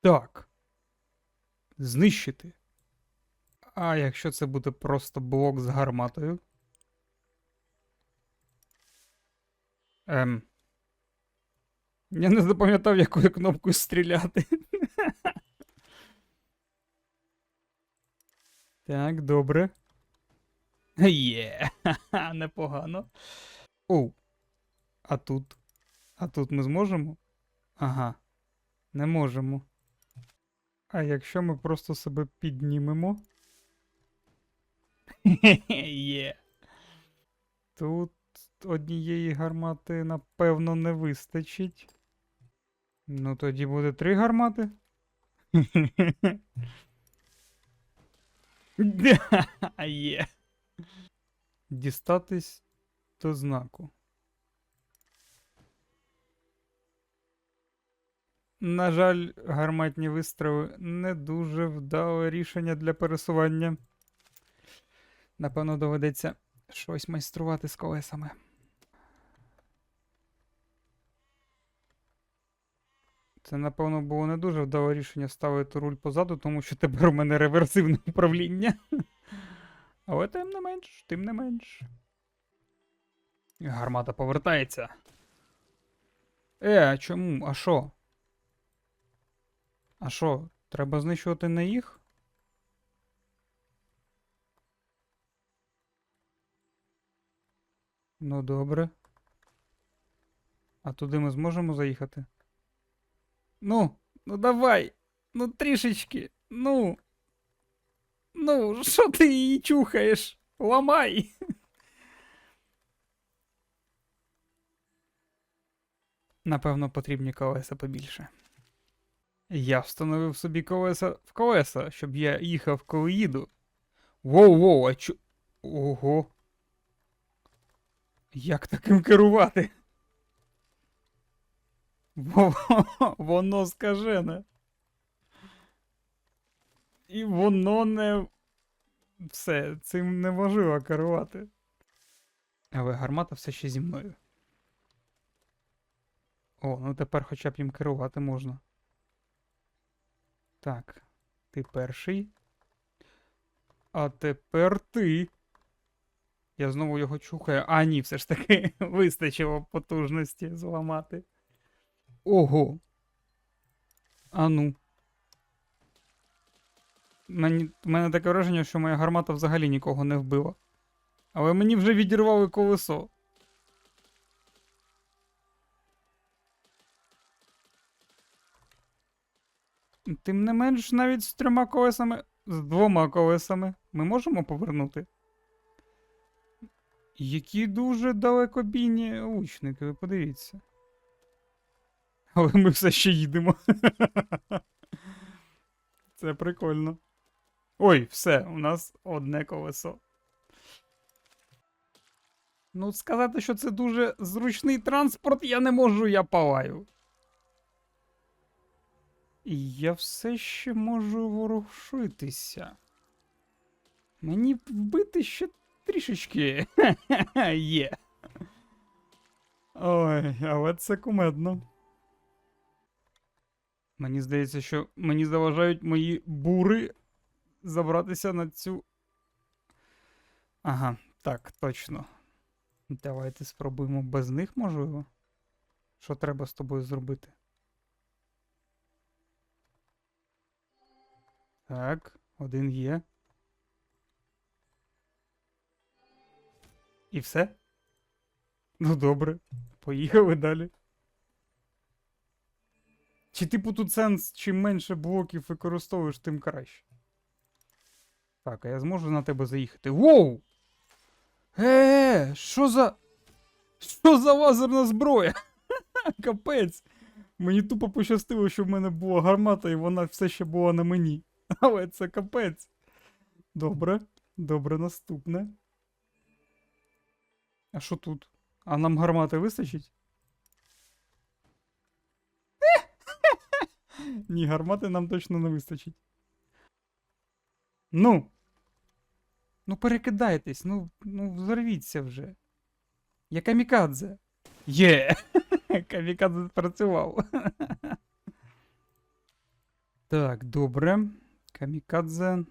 Так. Знищити. А якщо це буде просто блок з гарматою? Ем. Я не запам'ятав, якою кнопкою стріляти. Так, добре. Є, ха-ха, непогано. Оу. А тут? А тут ми зможемо? Ага. Не можемо. А якщо ми просто себе піднімемо? Є. Тут однієї гармати, напевно, не вистачить. Ну, тоді буде три гармати. Є. Дістатись до знаку. На жаль, гарматні вистріли не дуже вдале рішення для пересування. Напевно, доведеться щось майструвати з колесами. Це, напевно, було не дуже вдале рішення вставити руль позаду, тому що тепер у мене реверсивне управління. Але тим не менш, тим не менш. Гармата повертається. Е, а чому? А що? А що, треба знищувати не їх? Ну добре. А туди ми зможемо заїхати? Ну, ну давай. Ну трішечки. Ну. Ну, що ти її чухаєш? Ламай. Напевно, потрібні колеса побільше. Я встановив собі колеса в колеса, щоб я їхав коли їду. Воу-воу, а чо. Ого. Як таким керувати? Во- Воно скажене. І воно не. Все, цим неможливо керувати. Але гармата все ще зі мною. О, ну тепер хоча б їм керувати можна. Так, ти перший. А тепер ти. Я знову його чухаю. А, ні, все ж таки вистачило потужності зламати. Ого. А ну. Мені, в мене таке враження, що моя гармата взагалі нікого не вбила. Але мені вже відірвали колесо. Тим не менш, навіть з трьома колесами, з двома колесами ми можемо повернути. Які дуже далекобійні лучники, ви подивіться. Але ми все ще їдемо. Це прикольно. Ой, все, у нас одне колесо. Ну, сказати, що це дуже зручний транспорт, я не можу, я палаю. І я все ще можу ворушитися. Мені вбити ще трішечки. Є. Ой, але це кумедно. Мені здається, що мені заважають мої бури забратися на цю. Ага, так, точно. Давайте спробуємо без них, можливо. Що треба з тобою зробити? Так, один є. І все? Ну добре, поїхали далі. Чи типу тут сенс, чим менше блоків використовуєш, тим краще. Так, а я зможу на тебе заїхати. Воу! Е, що за. Що за лазерна зброя? Капець. Мені тупо пощастило, що в мене була гармата, і вона все ще була на мені. Але це капець. Добре, добре, наступне. А що тут? А нам гармати вистачить? Ні, гармати нам точно не вистачить. Ну. Ну перекидайтесь, ну, ну взорвіться вже. Я камікадзе. Є! Камікадзе спрацював. Так, добре. Камікадзе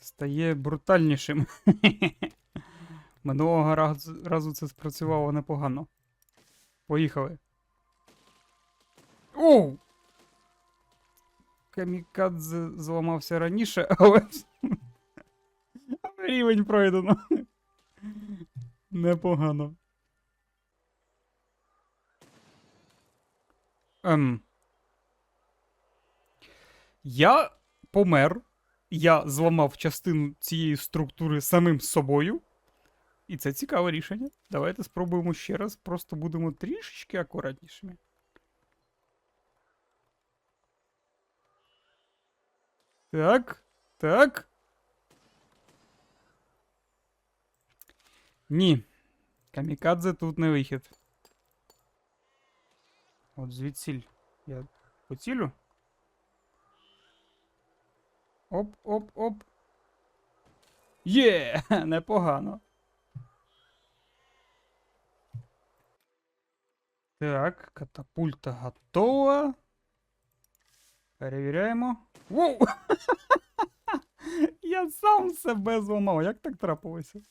стає брутальнішим. Минулого разу, разу це спрацювало непогано. Поїхали. Оу! Камікадзе зламався раніше, але. але рівень пройдено. Непогано. Ем. Я помер. Я зламав частину цієї структури самим собою. І це цікаве рішення. Давайте спробуємо ще раз. Просто будемо трішечки акуратнішими. Так, так. Ні. Камікадзе тут не вихід. От звідсіль. Я поцілю. Оп, оп, оп. Є! Непогано. Так, катапульта готова. Перевіряємо. Воу! Я сам себе зламав. Як так трапилося?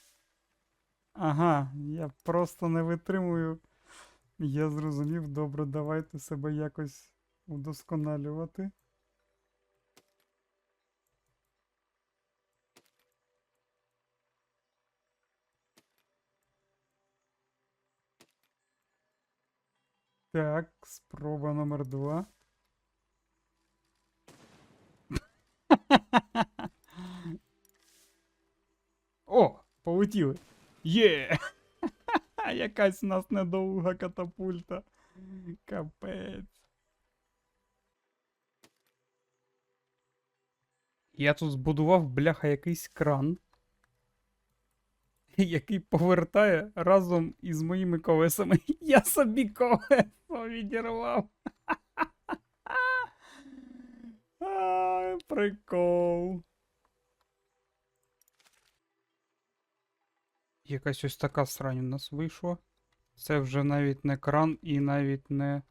Ага, я просто не витримую. Я зрозумів, добре, давайте себе якось удосконалювати. Так, спроба номер два. О, полетіли. Є! Якась у нас недовга катапульта. Капець. Я тут збудував, бляха, якийсь кран, який повертає разом із моїми колесами. Я собі колесо відірвав. Ай, прикол. Якась ось така срань у нас вийшла. Це вже навіть не кран і навіть не.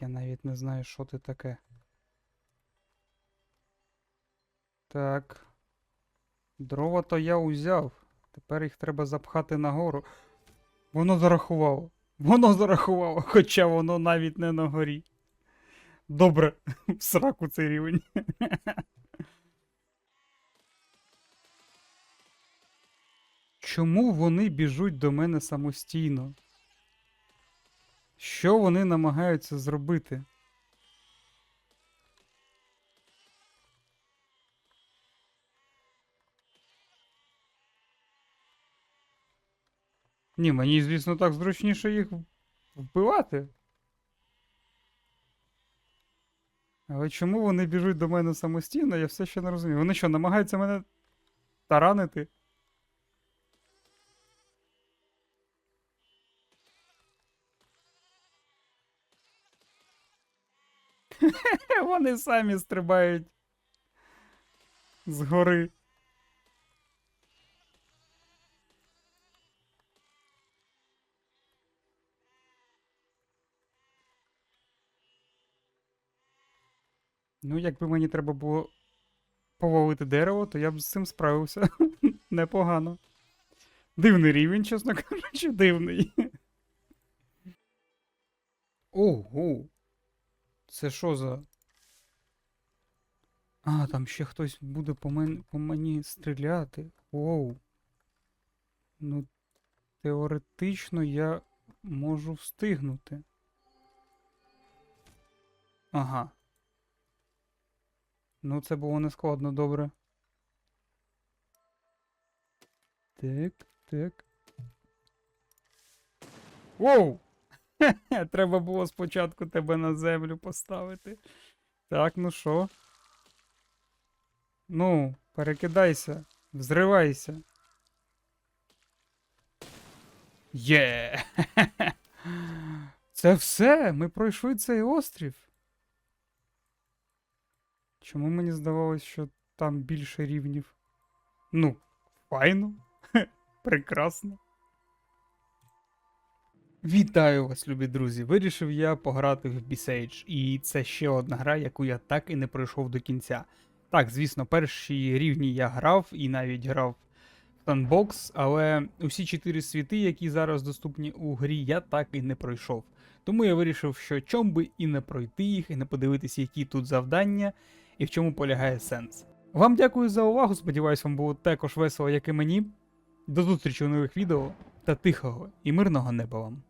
Я навіть не знаю, що це таке. Так. Дрова то я узяв. Тепер їх треба запхати нагору. Воно зарахувало. Воно зарахувало, хоча воно навіть не на горі. Добре, в сраку цей рівень. Чому вони біжуть до мене самостійно? Що вони намагаються зробити? Ні, мені, звісно, так зручніше їх вбивати. Але чому вони біжуть до мене самостійно, я все ще не розумію. Вони що, намагаються мене таранити? Вони самі стрибають згори. Ну, якби мені треба було повалити дерево, то я б з цим справився. Непогано. Дивний рівень, чесно кажучи, дивний. Ого. Це що за. А, там ще хтось буде по, мен... по мені стріляти. Оу. Ну, теоретично я можу встигнути. Ага. Ну, це було не складно, добре. Так, так. Воу! Треба було спочатку тебе на землю поставити. Так, ну що? Ну, перекидайся, взривайся. Є! Хе-хе-хе. Це все. Ми пройшли цей острів. Чому мені здавалось, що там більше рівнів? Ну, файно. Прекрасно. Вітаю вас, любі друзі! Вирішив я пограти в Бісейдж, і це ще одна гра, яку я так і не пройшов до кінця. Так, звісно, перші рівні я грав і навіть грав в Sandbox, але усі чотири світи, які зараз доступні у грі, я так і не пройшов. Тому я вирішив, що чом би і не пройти їх, і не подивитися, які тут завдання і в чому полягає сенс. Вам дякую за увагу. Сподіваюсь, вам було також весело, як і мені. До зустрічі у нових відео та тихого і мирного неба вам.